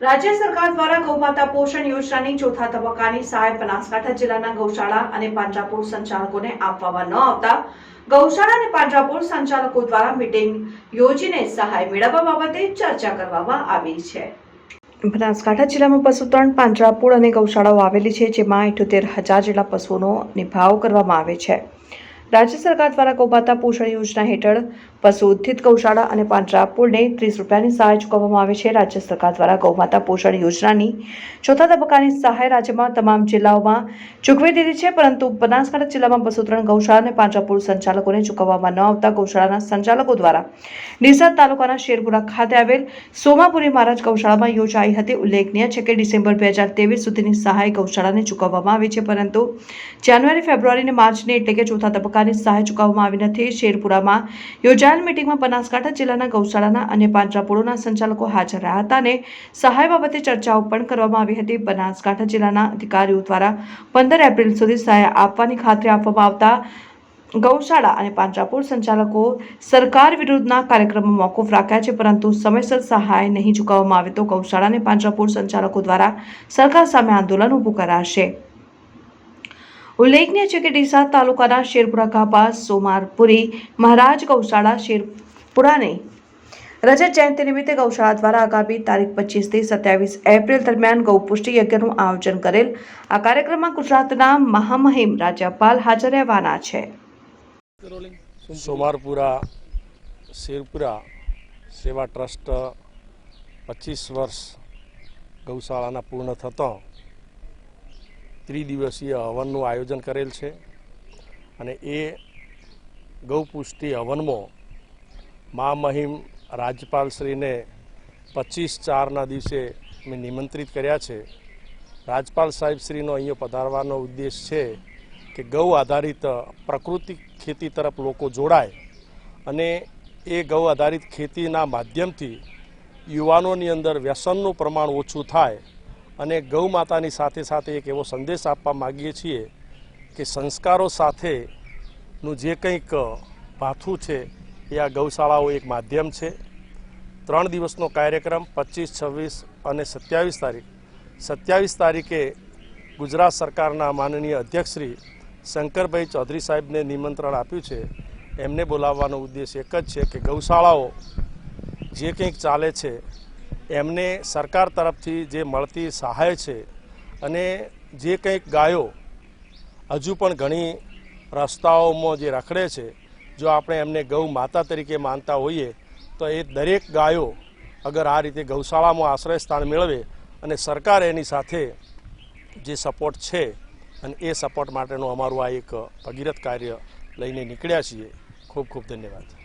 રાજ્ય સરકાર દ્વારા ગૌમાતા પોષણ યોજનાની ચોથા તબક્કાની સહાય બનાસકાંઠા જિલ્લાના ગૌશાળા અને પાંજરાપોળ સંચાલકોને આપવામાં ન આવતા ગૌશાળા અને પાંજરાપોળ સંચાલકો દ્વારા મીટિંગ યોજીને સહાય મેળવવા બાબતે ચર્ચા કરવામાં આવી છે. બનાસકાંઠા જિલ્લામાં પશુ ત્રણ પાંજરાપોળ અને ગૌશાળાઓ આવેલી છે, જેમાં ઇઠોતેર હજાર જેટલા પશુઓનો નિભાવ કરવામાં આવે છે. રાજ્ય સરકાર દ્વારા કૌભાતા પોષણ યોજના હેઠળ પશુ ઉદ્ધિત ગૌશાળા અને પાંજરાપોળને ત્રીસ રૂપિયાની સહાય ચૂકવવામાં આવે છે. રાજ્ય સરકાર દ્વારા ગૌમાતા પોષણ યોજનાની ચોથા તબક્કાની સહાય રાજ્યમાં તમામ જિલ્લાઓમાં ચૂકવી દીધી છે, પરંતુ બનાસકાંઠા જિલ્લામાં બસો ત્રણ ગૌશાળા અને પાંજરાપોળ સંચાલકોને ચૂકવવામાં ન આવતા ગૌશાળાના સંચાલકો દ્વારા ડીસા તાલુકાના શેરપુરા ખાતે આવેલ સોમાપુરી મહારાજ ગૌશાળામાં યોજાઈ હતી. ઉલ્લેખનીય છે કે ડિસેમ્બર બે હજાર ત્રેવીસ સુધીની સહાય ગૌશાળાને ચૂકવવામાં આવી છે, પરંતુ જાન્યુઆરી, ફેબ્રુઆરી અને માર્ચને એટલે કે ચોથા તબક્કાની સહાય ચૂકવવામાં આવી નથી. શેરપુરામાં યોજાયેલ મિટિંગમાં બનાસકાંઠા જિલ્લાના ગૌશાળાના અને પાંજરાપોળોના સંચાલકો હાજર રહ્યા હતા અને સહાય બાબતે ચર્ચાઓ પણ કરવામાં આવી હતી. બનાસકાંઠા જિલ્લાના અધિકારીઓ દ્વારા પંદર એપ્રિલ સુધી સહાય આપવાની ખાતરી આપવામાં આવતા ગૌશાળા અને પાંજરાપોળ સંચાલકો સરકાર વિરુદ્ધના કાર્યક્રમો મોકૂફ રાખ્યા છે, પરંતુ સમયસર સહાય નહીં ચૂકવવામાં આવે તો ગૌશાળા અને પાંજરાપોળ સંચાલકો દ્વારા સરકાર સામે આંદોલન ઊભું કરાશે. ઉલ્લેખનીય છે કે ડીસા તાલુકાના શેરપુરા કાપા સોમારપુરી, મહારાજ ગૌશાળા, શેરપુરાને રજત જયંતિ નિમિત્તે ગૌશાળા દ્વારા આગામી તારીખ પચીસથી સત્યાવીસ એપ્રિલ દરમિયાન ગૌપુષ્ટિ યજ્ઞનું આયોજન કરેલ. આ કાર્યક્રમમાં ગુજરાતના મહામહિમ રાજ્યપાલ હાજર રહેવાના છે. સોમારપુરા, શેરપુરા સેવા ટ્રસ્ટ પચીસ વર્ષ ગૌશાળાના પૂર્ણ થતાં ત્રિદિવસીય હવનનું આયોજન કરેલ છે અને એ ગૌપુષ્ટિ હવનમાં મા મહિમ રાજપાલશ્રીને પચીસ ચારના દિવસે મેં નિમંત્રિત કર્યા છે. રાજપાલ સાહેબશ્રીનો અહીંયા પધારવાનો ઉદ્દેશ છે કે ગૌ આધારિત પ્રાકૃતિક ખેતી તરફ લોકો જોડાય અને એ ગૌ આધારિત ખેતીના માધ્યમથી યુવાનોની અંદર વ્યસનનું પ્રમાણ ઓછું થાય અને ગૌ માતાની સાથે સાથે એક એવો સંદેશ આપવા માગીએ છીએ કે સંસ્કારો સાથેનું જે કંઈક ભાથું છે, એ આ ગૌશાળાઓ એક માધ્યમ છે. ત્રણ દિવસનો કાર્યક્રમ, પચીસ, છવ્વીસ અને સત્યાવીસ તારીખ. સત્યાવીસ તારીખે ગુજરાત સરકારના માનનીય અધ્યક્ષશ્રી શંકરભાઈ ચૌધરી સાહેબને નિમંત્રણ આપ્યું છે. એમને બોલાવવાનો ઉદ્દેશ એક જ છે કે ગૌશાળાઓ જે કંઈક ચાલે છે એમને સરકાર તરફથી જે મળતી સહાય છે અને જે કંઈક ગાયો હજુ પણ ઘણી રસ્તાઓમાં જે રખડે છે, જો આપણે એમને ગૌ માતા તરીકે માનતા હોઈએ, તો એ દરેક ગાયો અગર આ રીતે ગૌશાળામાં આશ્રય સ્થાન મેળવે અને સરકાર એની સાથે જે સપોર્ટ છે અને એ સપોર્ટ માટેનું અમારું આ એક ભગીરથ કાર્ય લઈને નીકળ્યા છીએ. ખૂબ ખૂબ ધન્યવાદ.